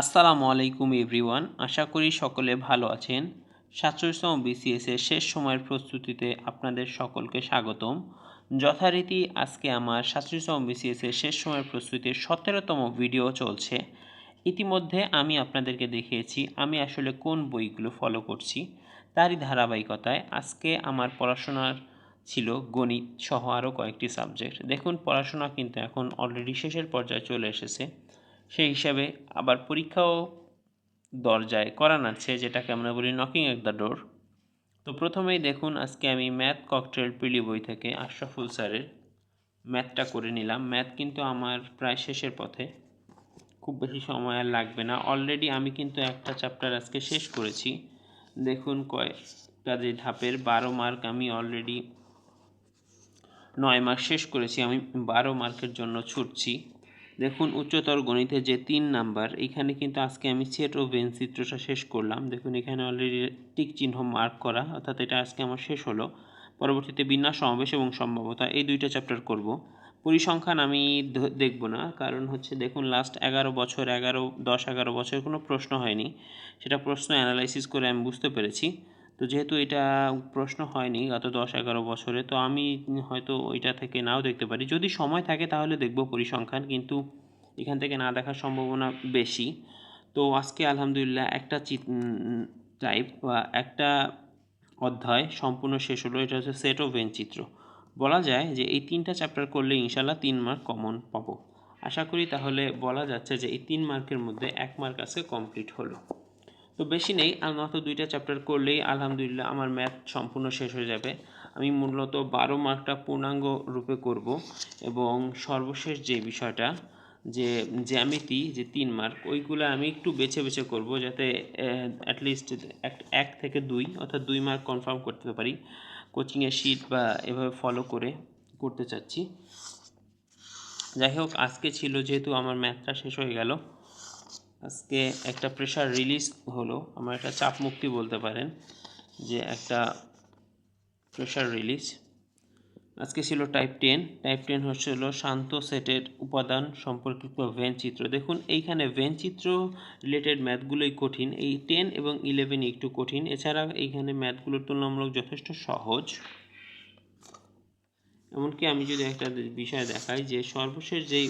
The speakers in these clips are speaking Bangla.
আসসালামু আলাইকুম এভরিওয়ান, আশা করি সকলে ভালো আছেন। সাতচল্লিশতম বিসিএস এর শেষ সময়ের প্রস্তুতিতে আপনাদের সকলকে স্বাগতম। যথারীতি আজকে আমার সাতচল্লিশতম বিসিএস এর শেষ সময়ের প্রস্তুতির সতেরোতম ভিডিও চলছে। ইতিমধ্যে আমি আপনাদেরকে দেখিয়েছি আমি আসলে কোন বইগুলো ফলো করছি। তারই ধারাবাহিকতায় আজকে আমার পড়াশোনার ছিল গণিত সহ আরও কয়েকটি সাবজেক্ট দেখুন, পড়াশোনা কিন্তু এখন অলরেডি শেষের পর্যায়ে চলে এসেছে। সেই হিসাবে আবার পরীক্ষাও দরজায় করা নাচ্ছে, যেটাকে আমরা বলি নকিং এট দ্য ডোর তো প্রথমেই দেখুন, আজকে আমি ম্যাথ ককটেল পিলি বই থেকে আশরাফুল স্যারের ম্যাথটা করে নিলাম। ম্যাথ কিন্তু আমার প্রায় শেষের পথে। খুব বেশি সময় আর লাগবে না। অলরেডি আমি কিন্তু একটা চ্যাপ্টার আজকে শেষ করেছি। দেখুন কয়েকটা যে ধাপের বারো মার্ক আমি অলরেডি নয় মার্ক শেষ করেছি। আমি বারো মার্কের জন্য ছুটছি। দেখুন উচ্চতর গণিতে যে তিন নাম্বার, এখানে কিন্তু আজকে আমি সেট ও ভেন চিত্রটা শেষ করলাম। দেখুন এখানে অলরেডি টিক চিহ্ন মার্ক করা, অর্থাৎ এটা আজকে আমার শেষ হলো। পরবর্তীতে বিন্যাস সমাবেশ এবং সম্ভাবতা এই দুইটা চ্যাপ্টার করব। পরিসংখ্যান আমি দেখব না, কারণ হচ্ছে দেখুন লাস্ট এগারো বছর, এগারো, দশ, এগারো বছর কোনো প্রশ্ন হয়নি। সেটা প্রশ্ন অ্যানালাইসিস করে আমি বুঝতে পেরেছি। তো যেহেতু এটা প্রশ্ন হয়নি গত দশ এগারো বছরে, তো আমি হয়তো ওইটা থেকে নাও দেখতে পারি। যদি সময় থাকে তাহলে দেখব পরিসংখ্যান, কিন্তু এখান থেকে না দেখার সম্ভাবনা বেশি। তো আজকে আলহামদুলিল্লাহ একটা টাইপ বা একটা অধ্যায় সম্পূর্ণ শেষ হলো, এটা হচ্ছে সেট ও ভেন চিত্র। বলা যায় যে এই তিনটা চ্যাপ্টার করলে ইনশাল্লাহ তিন মার্ক কমন পাবো। আশা করি তাহলে বলা যাচ্ছে যে এই তিন মার্কের মধ্যে এক মার্ক আজকে কমপ্লিট হলো। তো বেশি নেই, আর মাত্র দুইটা চ্যাপ্টার করলেই আলহামদুলিল্লাহ আমার ম্যাথ সম্পূর্ণ শেষ হয়ে যাবে। আমি মূলত বারো মার্কটা পূর্ণাঙ্গ রূপে করব এবং সর্বশেষ যে বিষয়টা, যে জ্যামিতি, যে তিন মার্ক ওইগুলো আমি একটু বেছে বেছে করব যাতে অ্যাটলিস্ট এক থেকে দুই, অর্থাৎ দুই মার্ক কনফার্ম করতে পারি। কোচিংয়ের শিট বা এভাবে ফলো করে করতে চাচ্ছি। যাই হোক, আজকে ছিল যেহেতু আমার ম্যাথটা শেষ হয়ে গেল। আজকে একটা প্রেশার রিলিজ হলো। আমার একটা চাপ মুক্তি বলতে পারেন যে একটা প্রেশার রিলিজ আজকে ছিল টাইপ টেন টাইপ টেন হচ্ছে হলো শান্ত সেটের উপাদান সম্পর্কিত ভেন চিত্র। দেখুন, এইখানে ভেন চিত্র রিলেটেড ম্যাথগুলোই কঠিন। এই টেন এবং ইলেভেন একটু কঠিন। এছাড়া এইখানে ম্যাথগুলোর তুলনামূলক যথেষ্ট সহজ। এমনকি আমি যদি একটা বিষয় দেখাই যে সর্বশেষ যেই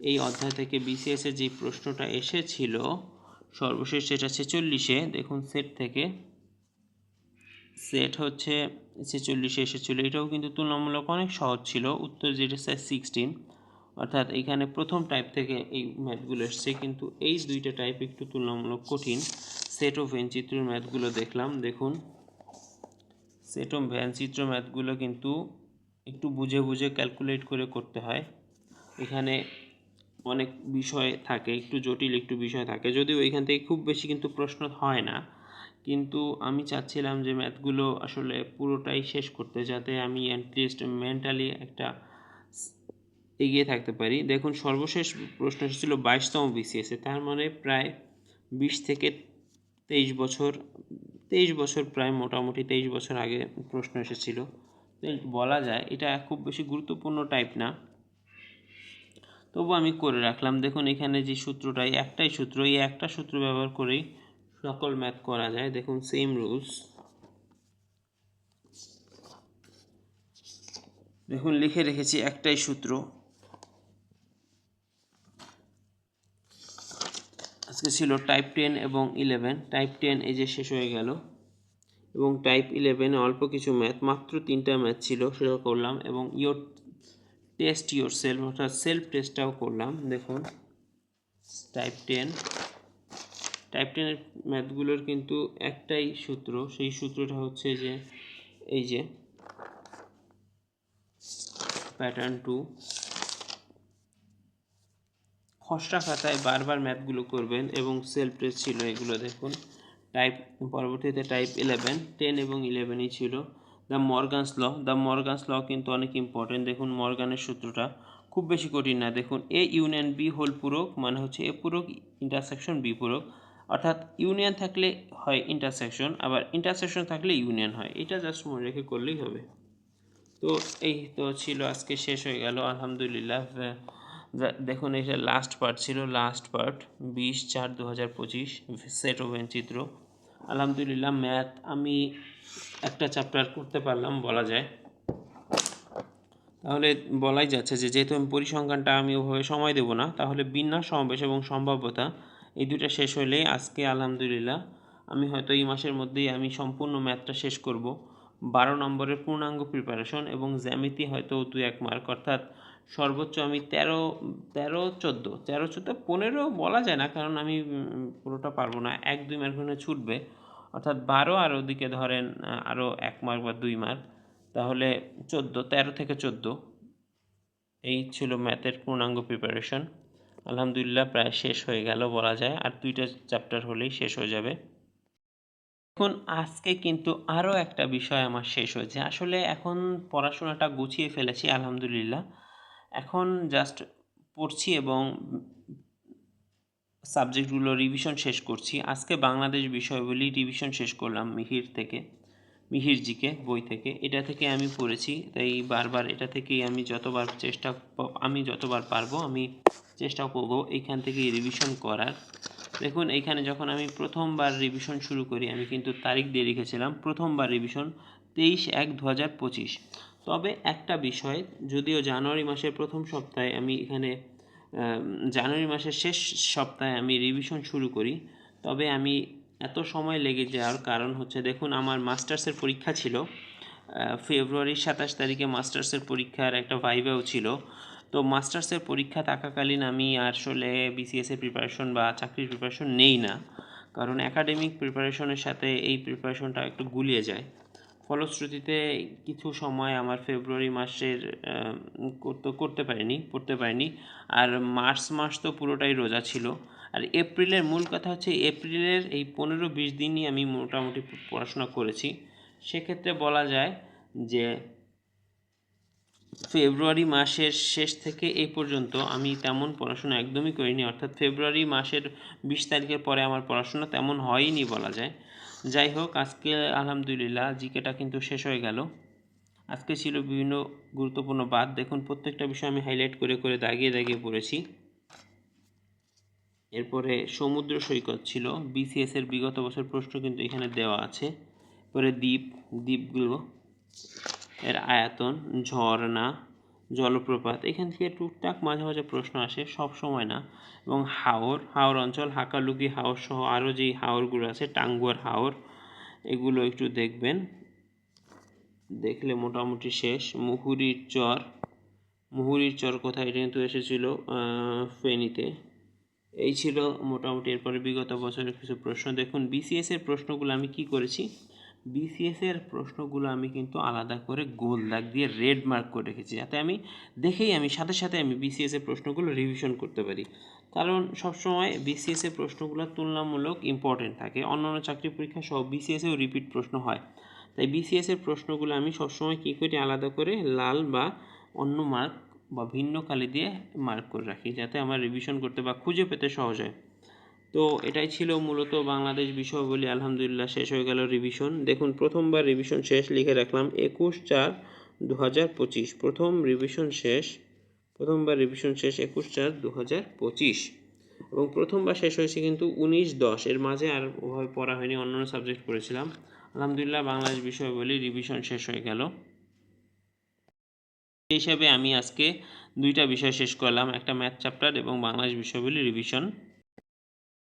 এই অধ্যায় থেকে বিসিএসের যে প্রশ্নটা এসেছিল, সর্বশেষ সেটা ছেচল্লিশে, দেখুন সেট থেকে। সেট হচ্ছে ছেচল্লিশে এসেছিল। এটাও কিন্তু তুলনামূলক অনেক সহজ ছিল। উত্তর যেটা স্যার সিক্সটিন অর্থাৎ এখানে প্রথম টাইপ থেকে এই ম্যাথগুলো এসছে, কিন্তু এই দুইটা টাইপ একটু তুলনামূলক কঠিন। সেট ও ভ্যান চিত্র ম্যাথগুলো দেখলাম, দেখুন। সেট ও ভ্যান চিত্র ম্যাথগুলো কিন্তু একটু বুঝে বুঝে ক্যালকুলেট করে করতে হয়। এখানে অনেক বিষয় থাকে, একটু জটিল একটু বিষয় থাকে। যদিও এখান থেকে খুব বেশি কিন্তু প্রশ্ন হয় না। কিন্তু আমি চাচ্ছিলাম যে ম্যাথগুলো আসলে পুরোটাই শেষ করতে, যাতে আমি অ্যাটলিস্ট মেন্টালি একটা এগিয়ে থাকতে পারি। দেখুন, সর্বশেষ প্রশ্ন এসেছিল বাইশতম বিসিএসে তার মানে প্রায় বিশ থেকে তেইশ বছর তেইশ বছর প্রায় মোটামুটি তেইশ বছর আগে প্রশ্ন এসেছিল। বলা যায়, এটা খুব বেশি গুরুত্বপূর্ণ টাইপ না। তবু আমি করে রাখলাম। দেখুন, এখানে যে সূত্রটাই একটাই সূত্র, এই একটা সূত্র ব্যবহার করেই সকল ম্যাথ করা যায়। দেখুন সেম রুলস দেখুন, লিখে রেখেছি একটাই সূত্র। আজকে ছিল টাইপ টেন এবং ইলেভেন টাইপ টেন এই যে শেষ হয়ে গেল। এবং টাইপ ইলেভেনে অল্প কিছু ম্যাথ মাত্র তিনটা ম্যাথ ছিল, সেটা করলাম। এবং ইয়োর টেস্ট ইউর সেলফ অর্থাৎ সেলফ টেস্টটাও করলাম। দেখুন টাইপ টেন টাইপ টেনের ম্যাথগুলোর কিন্তু একটাই সূত্র। সেই সূত্রটা হচ্ছে যে, এই যে প্যাটার্ন টু খসড়া খাতায় বারবার ম্যাথগুলো করবেন এবং সেলফ টেস্ট ছিল এগুলো। দেখুন টাইপ পরবর্তীতে টাইপ ইলেভেন টেন এবং ইলেভেনই ছিল। De Morgan's law De Morgan's law কিন্তু অনেক ইম্পর্টেন্ট দেখুন মর্গানের সূত্রটা খুব বেশি কঠিন না। দেখুন এ ইউনিয়ন বি হোল পূরক মানে হচ্ছে এ পূরক ইন্টারসেকশন বি পূরক। অর্থাৎ ইউনিয়ন থাকলে হয় ইন্টারসেকশন আবার ইন্টারসেকশন থাকলে ইউনিয়ন হয়। এটা জাস্ট মনে রেখে করলেই হবে। তো এই তো ছিল, আজকে শেষ হয়ে গেল। আলহামদুলিল্লাহ। দেখুন এটা লাস্ট পার্ট ছিল লাস্ট পার্ট বিশ চার দু হাজার পঁচিশ সেট ওভেন চিত্র। আলহামদুলিল্লাহ, ম্যাথ আমি একটা চ্যাপ্টার করতে পারলাম, বলা যায়। তাহলে বলাই যাচ্ছে যে, যেহেতু আমি পরিসংখ্যানটা আমি ওভাবে সময় দেবো না, তাহলে বিন্যাস, সমাবেশ এবং সম্ভাব্যতা এই দুইটা শেষ হলে আজকে আলহামদুলিল্লাহ আমি হয়তো এই মাসের মধ্যেই আমি সম্পূর্ণ ম্যাথটা শেষ করব। বারো নম্বরের পূর্ণাঙ্গ প্রিপারেশন এবং জ্যামিতি হয়তো দু এক মার্ক অর্থাৎ সর্বোচ্চ আমি তেরো তেরো চোদ্দ তেরো চোদ্দ, পনেরো বলা যায় না, কারণ আমি পুরোটা পারব না। এক দুই মার্ক ছুটবে। অর্থাৎ বারো আর ওদিকে ধরেন আরও এক মার্ক বা দুই মার্ক তাহলে চোদ্দ, তেরো থেকে চোদ্দ। এই ছিল ম্যাথের পূর্ণাঙ্গ প্রিপারেশন আলহামদুলিল্লাহ প্রায় শেষ হয়ে গেল বলা যায়, আর দুইটা চ্যাপ্টার হলেই শেষ হয়ে যাবে। এখন আজকে কিন্তু আরও একটা বিষয় আমার শেষ হয়েছে। আসলে এখন পড়াশোনাটা গুছিয়ে ফেলেছি, আলহামদুলিল্লাহ। এখন জাস্ট পড়ছি এবং সাবজেক্টগুলো রিভিশন শেষ করছি। আজকে বাংলাদেশ বিষয়গুলি রিভিশন শেষ করলাম মিহির থেকে মিহির জিকে বই থেকে। এটা থেকে আমি পড়েছি, তাই বারবার এটা থেকেই আমি যতবার চেষ্টা আমি যতবার পারব আমি চেষ্টা করব এইখান থেকে রিভিশন করার। দেখুন এইখানে যখন আমি প্রথমবার রিভিশন শুরু করি, আমি কিন্তু তারিখ দিয়ে লিখেছিলাম প্রথমবার রিভিশন তেইশ এক দু হাজার পঁচিশ। তবে একটা বিষয়, যদিও জানুয়ারি মাসের প্রথম সপ্তাহে আমি এখানে জানুয়ারি মাসের শেষ সপ্তাহে আমি রিভিশন শুরু করি। তবে আমি এত সময় লেগে যাওয়ার কারণ হচ্ছে, দেখুন, আমার মাস্টার্সের পরীক্ষা ছিল। ফেব্রুয়ারির সাতাশ তারিখে মাস্টার্সের পরীক্ষার একটা ভাইভাও ছিল। তো মাস্টার্সের পরীক্ষা থাকাকালীন আমি আসলে বিসিএসের প্রিপারেশন বা চাকরির প্রিপারেশন নেই না। কারণ একাডেমিক প্রিপারেশনের সাথে এই প্রিপারেশনটা একটু গুলিয়ে যায়। ফলশ্রুতিতে কিছু সময় আমার ফেব্রুয়ারি মাসের করতে করতে পারিনি, পড়তে পারিনি। আর মার্চ মাস তো পুরোটাই রোজা ছিল। আর এপ্রিলের মূল কথা হচ্ছে এপ্রিলের এই পনেরো বিশ দিনই আমি মোটামুটি পড়াশোনা করেছি। সেক্ষেত্রে বলা যায় যে ফেব্রুয়ারি মাসের শেষ থেকে এই পর্যন্ত আমি তেমন পড়াশোনা একদমই করিনি। অর্থাৎ ফেব্রুয়ারি মাসের বিশ তারিখের পরে আমার পড়াশোনা তেমন হয়নি বলা যায়। যাই হোক আজকে আলহামদুলিল্লাহ জিকেটা কিন্তু শেষ হয়ে গেল। আজকে ছিল বিভিন্ন গুরুত্বপূর্ণ বাদ। দেখুন, প্রত্যেকটা বিষয় আমি হাইলাইট করে করে দাগিয়ে দাগিয়ে পড়েছি। এরপরে সমুদ্র সৈকত ছিল। বিসিএস এর বিগত বছর প্রশ্ন কিন্তু এখানে দেওয়া আছে। পরে দ্বীপ, দ্বীপগুলো, এর আয়তন, ঝর্ণা জলপ্রপাত। এখান থেকে টুকটাক মাঝে মাঝে প্রশ্ন আসে, সব সময় না। এবং হাওর হাওর অঞ্চল, হাকালুকি হাওর সহ আরও যেই হাওরগুলো আছে, টাঙ্গুয়ার হাওর, এগুলো একটু দেখবেন। দেখলে মোটামুটি শেষ। মুহুরির চর মুহুরির চর কোথায়? এটা কিন্তু এসেছিল ফেনীতে। এই ছিল মোটামুটি এরপরে বিগত বছরের কিছু প্রশ্ন। দেখুন বিসিএস এর প্রশ্নগুলো আমি কি করেছি? বিসিএস এর প্রশ্নগুলো আমি কিন্তু আলাদা করে গোল দাগ দিয়ে রেড মার্ক করে রেখেছি, যাতে আমি দেখেই আমি সাথে সাথে আমি বিসিএস এর প্রশ্নগুলো রিভিশন করতে পারি। কারণ সবসময় বিসিএস এর প্রশ্নগুলো তুলনামূলক ইম্পর্টেন্ট থাকে। অন্যান্য চাকরি পরীক্ষা সহ বিসিএস এও রিপিট প্রশ্ন হয়। তাই বিসিএস এর প্রশ্নগুলো আমি সবসময় কী করি, আলাদা করে লাল বা অন্য মার্ক বা ভিন্ন কালি দিয়ে মার্ক করে রাখি, যাতে আমার রিভিশন করতে বা খুঁজে পেতে সহজ হয়। তো এটাই ছিল মূলত বাংলাদেশ বিষয়বলী। আলহামদুলিল্লাহ শেষ হয়ে গেল রিভিশন দেখুন, প্রথমবার রিভিশন শেষ লিখে রাখলাম একুশ চার দু হাজার পঁচিশ। প্রথম রিভিশন শেষ, প্রথমবার রিভিশন শেষ একুশ চার দু হাজার পঁচিশ। এবং প্রথমবার শেষ হয়েছে কিন্তু উনিশ দশ। এর মাঝে আর ওভাবে পড়া হয়নি অন্যান্য সাবজেক্ট পড়েছিলাম। আলহামদুলিল্লাহ বাংলাদেশ বিষয়বলী রিভিশন শেষ হয়ে গেল। সেই হিসাবে আমি আজকে দুইটা বিষয় শেষ করলাম, একটা ম্যাথ চ্যাপ্টার এবং বাংলাদেশ বিষয়বলী রিভিশন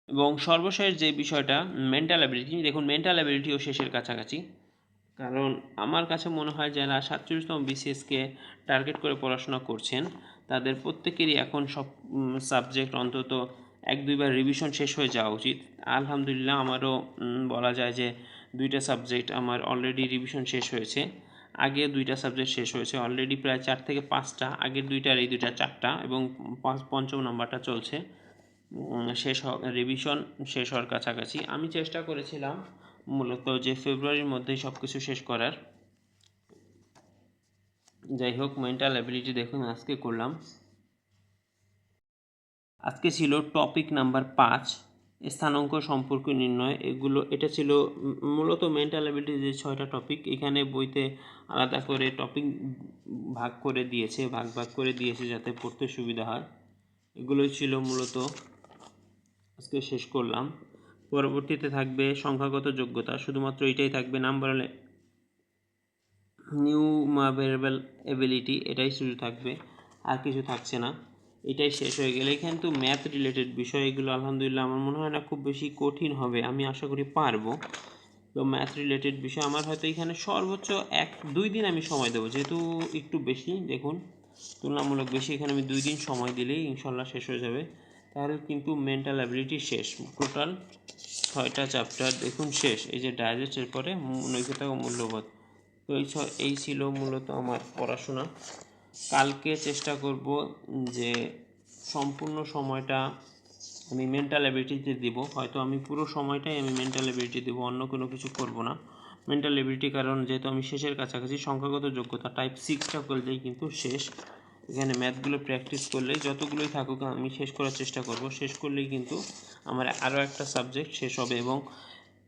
এবং সর্বশেষ যে বিষয়টা মেন্টাল অ্যাবিলিটি দেখুন মেন্টাল অ্যাবিলিটিও শেষের কাছাকাছি। কারণ আমার কাছে মনে হয় যারা সাতচল্লিশতম বিসিএসকে টার্গেট করে পড়াশোনা করছেন, তাদের প্রত্যেকেরই এখন সব সাবজেক্ট অন্তত এক, দুইবার রিভিশন শেষ হয়ে যাওয়া উচিত। আলহামদুলিল্লাহ আমারও বলা যায় যে দুইটা সাবজেক্ট আমার অলরেডি রিভিশন শেষ হয়েছে। আগে দুইটা সাবজেক্ট শেষ হয়েছে অলরেডি প্রায় চার থেকে পাঁচটা, আগের দুইটার এই দুইটা চারটা এবং পঞ্চম নাম্বারটা চলছে। শেষ রিভিশন শেষ হওয়ার কাছাকাছি। আমি চেষ্টা করেছিলাম মূলত যে ফেব্রুয়ারির মধ্যেই সব কিছু শেষ করার। যাই হোক মেন্টাল অ্যাবিলিটি দেখুন, আজকে করলাম। আজকে ছিল টপিক নাম্বার পাঁচ, স্থানাঙ্ক সম্পর্ক নির্ণয়। এগুলো, এটা ছিল মূলত মেন্টাল অ্যাবিলিটি যে ছয়টা টপিক এখানে বইতে আলাদা করে টপিক ভাগ করে দিয়েছে, ভাগ ভাগ করে দিয়েছে যাতে পড়তে সুবিধা হয়। এগুলোই ছিল মূলত আজকে শেষ করলাম। পরবর্তীতে থাকবে সংখ্যাগত যোগ্যতা, শুধুমাত্র এটাই থাকবে। নাম্বার হলে নিউ ভেরিয়েবল এবিলিটি, এটাই শুধু থাকবে, আর কিছু থাকছে না। এটাই শেষ হয়ে গেলে কিন্তু ম্যাথ রিলেটেড বিষয় এগুলো আলহামদুলিল্লাহ, আমার মনে হয় না খুব বেশি কঠিন হবে। আমি আশা করি পারব। তো ম্যাথ রিলেটেড বিষয়, আমার হয়তো এখানে সর্বোচ্চ এক, দুই দিন আমি সময় দেবো। যেহেতু একটু বেশি, দেখুন, তুলনামূলক বেশি, এখানে আমি দুই দিন সময় দিলেই ইনশাল্লাহ শেষ হয়ে যাবে। তাহলে কিন্তু মেন্টাল অ্যাবিলিটি শেষ। টোটাল ছয়টা চ্যাপ্টার দেখুন শেষ। এই যে ডাইজেস্টের পরে নৈকতা ও মূল্যবোধ। তো এই এই ছিল মূলত আমার পড়াশোনা। কালকে চেষ্টা করব যে সম্পূর্ণ সময়টা আমি মেন্টাল অ্যাবিলিটিতে দিব। হয়তো আমি পুরো সময়টাই আমি মেন্টাল অ্যাবিলিটি দেবো, অন্য কোনো কিছু করব না। মেন্টাল অ্যাবিলিটি কারণ যেহেতু আমি শেষের কাছাকাছি, সংখ্যাগত যোগ্যতা টাইপ সিক্সটা করলেই কিন্তু শেষ। এখানে ম্যাথগুলো প্র্যাকটিস করলে যতগুলোই থাকুক আমি শেষ করার চেষ্টা করব। শেষ করলেই কিন্তু আমার আরও একটা সাবজেক্ট শেষ হবে এবং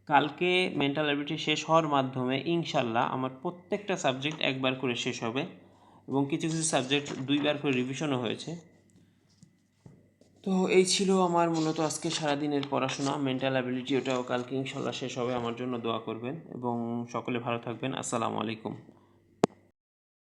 কালকে মেন্টাল অ্যাবিলিটি শেষ হওয়ার মাধ্যমে ইনশাল্লাহ আমার প্রত্যেকটা সাবজেক্ট একবার করে শেষ হবে এবং কিছু কিছু সাবজেক্ট দুইবার করে রিভিশনও হয়েছে। তো এই ছিল আমার মূলত আজকে সারাদিনের পড়াশোনা মেন্টাল অ্যাবিলিটি ওটাও কালকে ইনশাল্লাহ শেষ হবে। আমার জন্য দোয়া করবেন এবং সকলে ভালো থাকবেন। আসসালামু আলাইকুম।